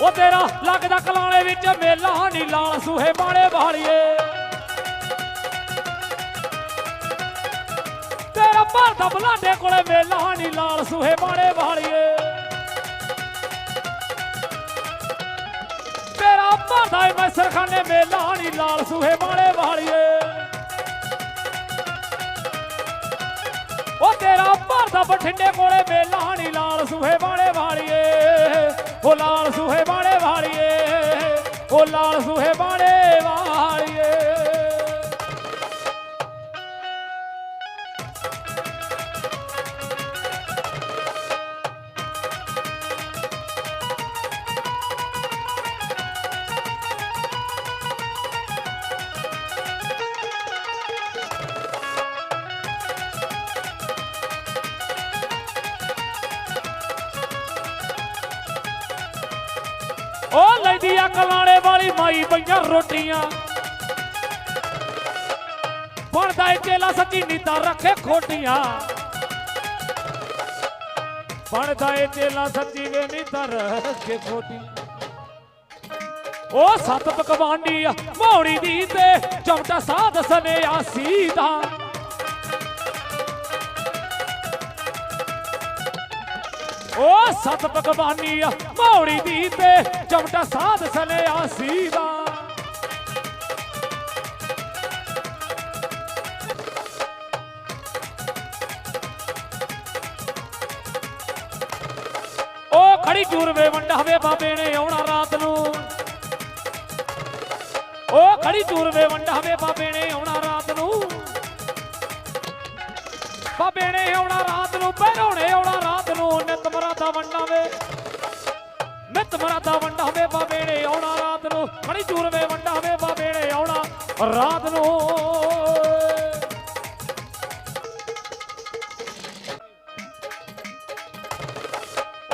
ਉਹ ਤੇਰਾ ਲੱਗਦਾ ਕਲਾਣੇ ਵਿੱਚ ਮੇਲਾ ਨੀ ਲਾਲ ਸੂਹੇ ਬਾਣੇ ਵਾਲੀਏ। ਤੇਰਾ ਭਰਦਾ ਬਲਾਡੇ ਕੋਲੇ ਮੇਲਾ ਨੀ ਲਾਲ ਸੂਹੇ ਬਾਣੇ ਵਾਲੀਏ। ਤੇਰਾ ਭਰਦਾ ਏ ਮੈਂ ਸਰਖਾਨੇ ਮੇਲਾ ਨੀ ਲਾਲ ਸੂਹੇ ਬਾਣੇ ਵਾਲੀਏ। ਉਹ ਤੇਰਾ ਭਰਦਾ ਬਠਿੰਡੇ ਕੋਲੇ ਮੇਲਾ ਉਹ ਲਾਲ ਉਹ ਲੈਂਦੀ ਆ ਕਲਾਣੇ ਵਾਲੀ ਮਾਈ ਪਈਆਂ ਰੋਟੀਆਂ। ਬਣਦਾ ਏ ਚੇਲਾ ਸੱਚੀ ਨੀਤਾ ਰੱਖੇ ਖੋਟੀਆਂ। ਬਣਦਾ ਏ ਚੇਲਾ ਸੱਚੀ ਵੇ ਨੀਤਾ ਰੱਖੇ ਖੋਟੀ ਉਹ ਸੱਤ ਪਕਵਾਨੀ ਆ ਮੌੜੀ ਦੀ ਤੇ ਚਮਟਾ ਸਾਧ ਆ ਸੀਦਾ ਉਹ ਸਤ ਭਗਵਾਨੀ ਆ ਮੌੜੀ ਦੀ ਤੇ ਚਮਟਾ ਸਾਧ ਸਲਿਆ ਸੀਦਾ ਉਹ ਖੜੀ ਜੂਰਵੇ ਵੰਡਾਵੇ ਬਾਬੇ ਨੇ ਆਉਣਾ ਰਾਤ ਨੂੰ। ਉਹ ਖੜੀ ਜੂਰਵੇ ਵੰਡਾਵੇ ਬਾਬੇ ਨੇ ਆਉਣਾ ਰਾਤ ਨੂੰ। ਬਾਬੇ ਨੇ ਆਉਣਾ ਨਿਤ ਮਰਾਦਾ ਵੰਡਾਵੇ ਨਿਤ ਮਰਾਦਾ ਵੰਡਾਵੇ ਬਾਬੇ ਨੇ ਆਉਣਾ ਰਾਤ ਨੂੰ। ਖੜੀ ਜੂਰਵੇ ਵੰਡਾਵੇ ਬਾਬੇ ਨੇ ਆਉਣਾ ਰਾਤ ਨੂੰ।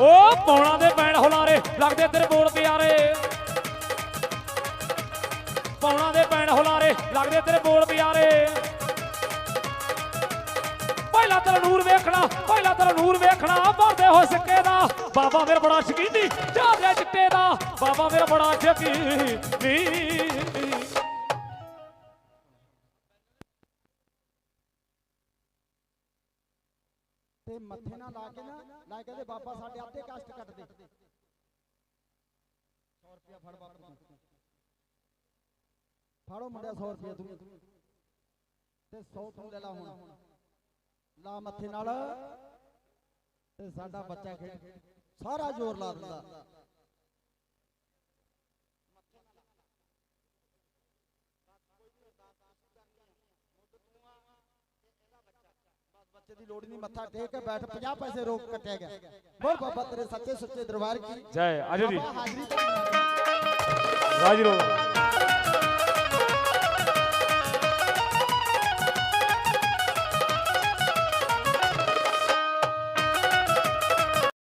ਉਹ ਪੌਣਾ ਦੇ ਪੈਣ ਹੁਲਾਰੇ, ਲੱਗਦੇ ਤੇਰੇ ਬੋਲ ਪਿਆਰੇ। ਪੌਣਾ ਦੇ ਪੈਣ ਹੁਲਾਰੇ, ਲੱਗਦੇ ਤੇਰੇ ਬੋਲ ਪਿਆਰੇ। ਪਹਿਲਾ ਤੇਰਾ ਨੂਰ ਵੇਖਣਾ, ਪਹਿਲਾ ਤੇਰਾ ਨੂਰ ਵੇਖ ਹੋ ਸਿੱਕੇ ਦਾ ਬਾਬਾ ਮੇਰਾ ਬੜਾ ਸ਼ਕੀਨੀ ਚਾਹਦੇ ਚਿੱਟੇ ਦਾ। ਬਾਬਾ ਮੇਰਾ ਬੜਾ ਸ਼ਕੀਨੀ ਤੇ ਮੱਥੇ ਨਾਲ ਲਾ ਕੇ ਨਾ ਨਾ ਕਹਿੰਦੇ ਬਾਬਾ ਸਾਡੇ ਅੱਧੇ ਕਸ਼ਟ ਕੱਟ ਦੇ 100 ਰੁਪਿਆ ਫੜ ਬਾਪੂ ਫੜੋ ਮੁੰਡਿਆ 100 ਰੁਪਿਆ ਤੂੰ। ਤੇ 100 ਤੂੰ ਲੈ ਲਾ ਹੁਣ। ਲਾ ਮੱਥੇ ਨਾਲ। ਤੇ ਸਾਡਾ ਬੱਚਾ ਖੇਡ ਸਾਰਾ ਜ਼ੋਰ ਲਾ ਦਿੰਦਾ। ਬੱਚੇ ਦੀ ਲੋੜ ਨਹੀਂ ਮੱਥਾ ਟੇਕ ਕੇ ਬੈਠ 50 ਪੈਸੇ ਰੋਕ ਕੱਟਿਆ ਗਿਆ। ਬੋਲ ਬਾਬਾ ਤੇਰੇ ਸੱਚੇ ਸੁੱਚੇ ਦਰਬਾਰ ਕੀ? ਜੈ ਆਜੋ ਜੀ। ਰਾਜੀ ਰੋ